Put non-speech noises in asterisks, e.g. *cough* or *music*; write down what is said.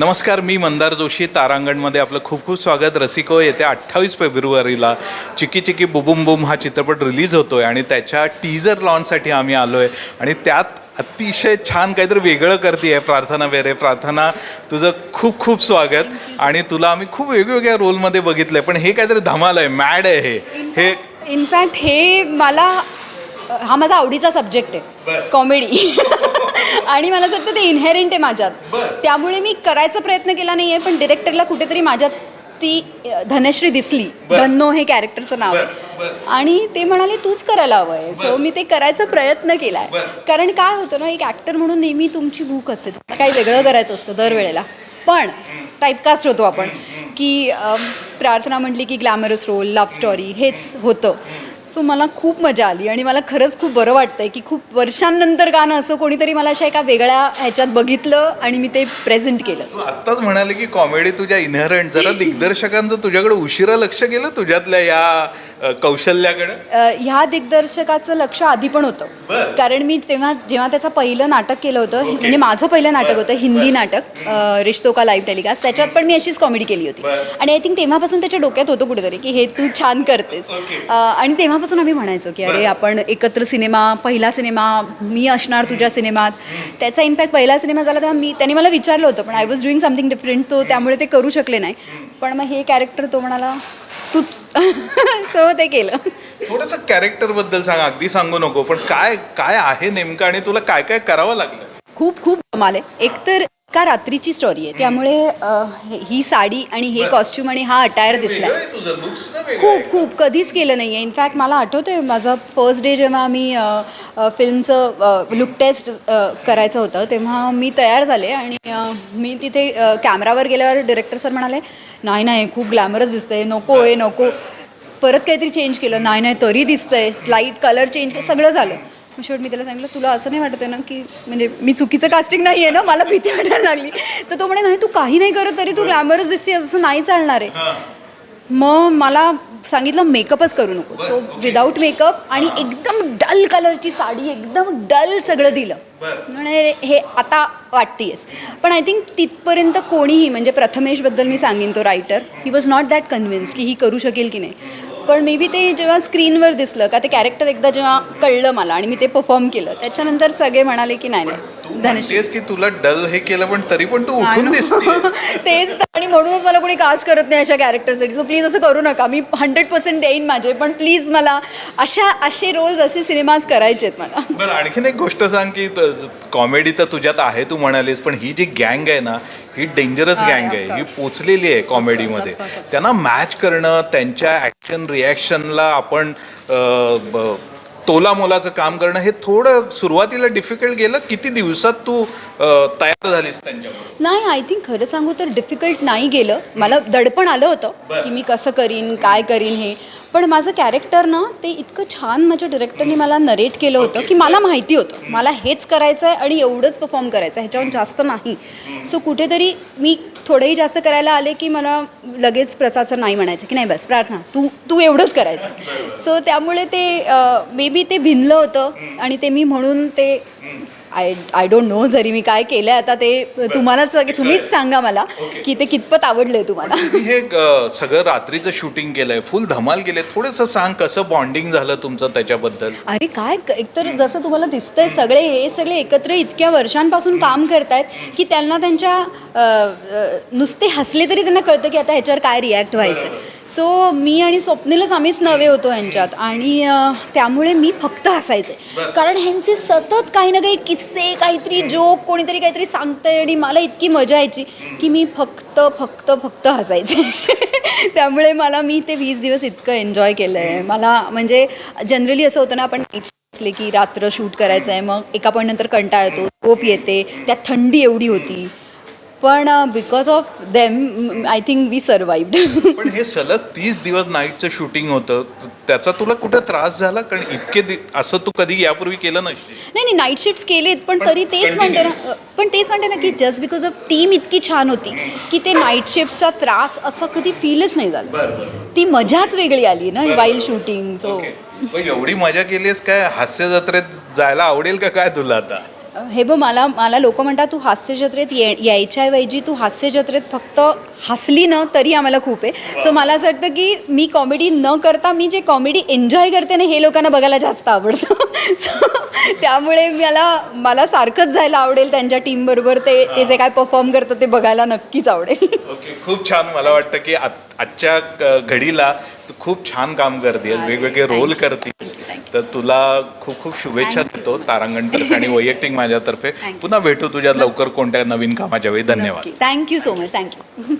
नमस्कार मी मंदार जोशी तारांगणमध्ये आपलं खूप खूप स्वागत. रसिको येत्या अठ्ठावीस फेब्रुवारीला चिकी चिकी बुबुम बुम हा चित्रपट रिलीज होतो आहे आणि त्याच्या टीजर लॉन्चसाठी आम्ही आलो आहे आणि त्यात अतिशय छान काहीतरी वेगळं करते आहे प्रार्थना वेरे प्रार्थना. तुझं खूप खूप स्वागत. आणि तुला आम्ही खूप वेगवेगळ्या रोलमध्ये बघितलं आहे पण हे काहीतरी धमाल आहे मॅड आहे हे. हे इनफॅक्ट हे मला हा माझा आवडीचा सब्जेक्ट. आहे. कॉमेडी आणि मला असं वाटतं ते इन्हेरेंट आहे माझ्यात. त्यामुळे मी करायचा प्रयत्न केला नाही आहे पण डिरेक्टरला कुठेतरी माझ्यात ती धनश्री दिसली. धन्नो हे कॅरेक्टरचं नाव आहे. आणि ते म्हणाले तूच करायला हवं आहे सो. मी ते करायचा प्रयत्न केला आहे. कारण काय होतं ना एक ॲक्टर म्हणून नेहमी तुमची भूक असते काही वेगळं करायचं असतं दरवेळेला पण टाईपकास्ट होतो आपण की प्रार्थना म्हटली की ग्लॅमरस रोल लव्ह स्टोरी हेच होतं सो मला खूप मजा आली आणि मला खरंच खूप बरं वाटतंय की खूप वर्षांनंतर गाणं असं कोणीतरी मला अशा एका वेगळ्या ह्याच्यात बघितलं आणि मी ते प्रेझेंट केलं. तू आत्ताच म्हणाले की कॉमेडी तुझ्या इनहरंट जरा *laughs* दिग्दर्शकांचं तुझ्याकडे उशिरा लक्ष गेलं तुझ्यातल्या या कौशल्याकडे? ह्या दिग्दर्शकाचं लक्ष आधी पण होतं. कारण मी तेव्हा जेव्हा त्याचं पहिलं नाटक केलं होतं म्हणजे माझं पहिलं नाटक होतं हिंदी नाटक रिश्तो का लाईव्ह टेलिकास्ट त्याच्यात पण मी अशीच कॉमेडी केली होती. आणि आय थिंक तेव्हापासून त्याच्या डोक्यात होतं कुठेतरी की हे तू छान करतेस. आणि तेव्हापासून आम्ही म्हणायचो की अरे आपण एकत्र सिनेमा पहिला सिनेमा मी असणार तुझ्या सिनेमात. त्याचा इनफॅक्ट पहिला सिनेमा झाला तेव्हा मी त्याने मला विचारलं होतं पण I was doing something different तो त्यामुळे ते करू शकले नाही. पण मग हे कॅरेक्टर तो म्हणाला तूच *laughs* सो ते केलं. थोडस कॅरेक्टरबद्दल सांग अगदी सांगू नको पण काय काय आहे नेमकं आणि तुला काय काय करावं लागलं? खूप खूप कमाल आहे. एकतर का रात्रीची स्टोरी आहे. त्यामुळे अ, हे- साडी आणि हे. कॉस्ट्युम आणि हा अटायर दिसला वेगळं आहे तुझं. लुक्स ना वेगळं खूप. खूप. कधीच केलं नाही आहे इनफॅक्ट मला आठवतं आहे माझा फर्स्ट डे जेव्हा मी फिल्मचं लुक टेस्ट करायचं होतं तेव्हा मी तयार झाले आणि अ, मी तिथे अ, कॅमेरावर गेल्यावर डिरेक्टर सर म्हणाले नाही नाही खूप ग्लॅमरस दिसतंय. नको आहे नको. परत काहीतरी चेंज केलं. नाही नाही तरी दिसतंय. लाइट कलर चेंज सगळं झालं. मग शेवट मी त्याला सांगितलं तुला असं नाही वाटत आहे ना की म्हणजे मी चुकीचं कास्टिंग नाही आहे ना मला भीती वाटायला लागली. तर तो म्हणे नाही तू काही नाही करत तरी तू ग्लॅमरस दिसते असं नाही चालणार आहे. मग मला सांगितलं मेकअपच करू नको सो विदाऊट मेकअप आणि एकदम डल कलरची साडी एकदम डल सगळं दिलं. म्हणजे हे आता वाटतेस पण आय थिंक तिथपर्यंत कोणीही म्हणजे प्रथमेशबद्दल मी सांगेन तो writer he was not that convince की ही करू शकेल की नाही. पण मे बी ते जेव्हा स्क्रीनवर दिसलं का ते कॅरेक्टर एकदा जेव्हा कळलं मला आणि मी ते परफॉर्म केलं त्याच्यानंतर सगळे म्हणाले की नाही नाही. म्हणतेस की तुला डल हे केलं पण तरी पण तू उठून दिसते *laughs* तेच तर. आणि म्हणूनच मला कोणी कास्ट करत नाही अशा कॅरेक्टरसाठी सो प्लीज असं करू नका. मी हंड्रेड पर्सेंट देईन माझे पण प्लीज मला अशा असे रोल्स असे सिनेमाज करायचे आहेत मला. *laughs* बरं आणखीन एक गोष्ट सांग की कॉमेडी तर तुझ्यात आहे तू म्हणालीस पण ही जी गँग आहे ना ही डेंजरस गँग आहे. ही. पोचलेली आहे कॉमेडीमध्ये. त्यांना मॅच करणं त्यांच्या ॲक्शन रिॲक्शनला आपण अं, ब- तोला मोलाचं काम करणं हे थोडं सुरुवातीला डिफिकल्ट गेलं. किती दिवसात तू तयार झालीस त्यांच्याबरोबर? नाही आय थिंक खरं सांगू तर डिफिकल्ट नाही गेलं. मला दडपण आलं होतं. की मी कसं करीन काय करीन हे. पण माझं कॅरेक्टर ना ते इतकं छान माझ्या डिरेक्टरने मला नरेट केलं होतं की मला माहिती होतं. मला हेच करायचं आहे आणि एवढंच परफॉर्म करायचं आहे ह्याच्याहून जास्त नाही. सो कुठेतरी मी थोडंही जास्त करायला आले की मला लगेच प्रसादचं नाही म्हणायचं की नाही बस प्रार्थना तू तू एवढंच करायचं. सो त्यामुळे ते मे बी ते भिनलं होतं आणि ते मी म्हणून ते आय आय डोंट नो जरी मी काय केलं आता ते तुम्हालाच तुम्हीच सांगा मला की ते कितपत आवडलंय तुम्हाला. तुम्ही हे सगळं रात्रीचं शूटिंग केलंय फुल धमाल केलंय थोडंसं सांग कसं बॉन्डिंग झालं तुमचं त्याच्याबद्दल. अरे काय एकतर जसं तुम्हाला दिसतंय सगळे हे सगळे एकत्र इतक्या वर्षांपासून काम करतायत की त्यांना त्यांच्या नुसते हसले तरी त्यांना कळतं की आता ह्याच्यावर काय रिॲक्ट व्हायचं सो मी आणि स्वप्नीलच आम्हीच नवे होतो ह्यांच्यात आणि त्यामुळे मी फक्त हसायचे. कारण ह्यांचे सतत काही ना काही किस्से काहीतरी जोक कोणीतरी काहीतरी सांगतंय आणि मला इतकी मजा यायची की मी फक्त फक्त फक्त हसायचे. *laughs* त्यामुळे मला मी ते वीस दिवस इतकं एन्जॉय केलं आहे मला म्हणजे जनरली असं होतं ना आपण असले की रात्र शूट करायचं आहे मग एका पॉईंट नंतर कंटाळा येतो झोप येते त्यात थंडी एवढी होती. पण because of them I think we survived पण हे सलग तीस दिवस नाईटचं शूटिंग होतं. त्याचा तुला कुठं त्रास झाला? कारण इतके दि- असं तू कधी यापूर्वी केलं नसते नाही नाही नाईट शिफ्ट केलेत पण तरी तेच म्हणते ना continuous. पण तेच म्हणते ना की जस्ट बिकॉज ऑफ टीम इतकी छान होती की ते नाईट शिफ्टचा त्रास असं कधी फीलच नाही झालं. बरं बरं. ती मजाच वेगळी आली ना बरं, वाईल बरं. शूटिंग सो ओके मग एवढी मजा केलीस काय? हास्य जत्रेत जायला आवडेल का काय तुला आता? हे बघ मला मला लोक म्हणतात तू हास्य जत्रेत ये यायच्याऐवजी तू हास्य जत्रेत फक्त हसली ना तरी आम्हाला खूप आहे. सो मला असं वाटतं की मी कॉमेडी न करता मी जे कॉमेडी एन्जॉय करते ना हे लोकांना बघायला जास्त आवडतं. *laughs* सो त्यामुळे मला मला सारखंच जायला आवडेल त्यांच्या टीमबरोबर ते ते जे काय परफॉर्म करतात ते बघायला नक्कीच आवडेल. *laughs* ओके खूप छान. मला वाटतं की आजच्या घडीला तू खूप छान काम करतेस. वेगवेगळे रोल Thank तर तुला खूप खूप शुभेच्छा देतो. तारांगणतर्फे आणि वैयक्तिक माझ्यातर्फे. *laughs* पुन्हा भेटू तुझ्या लवकर कोणत्या नवीन कामाच्या वेळी. धन्यवाद. Thank you so much thank you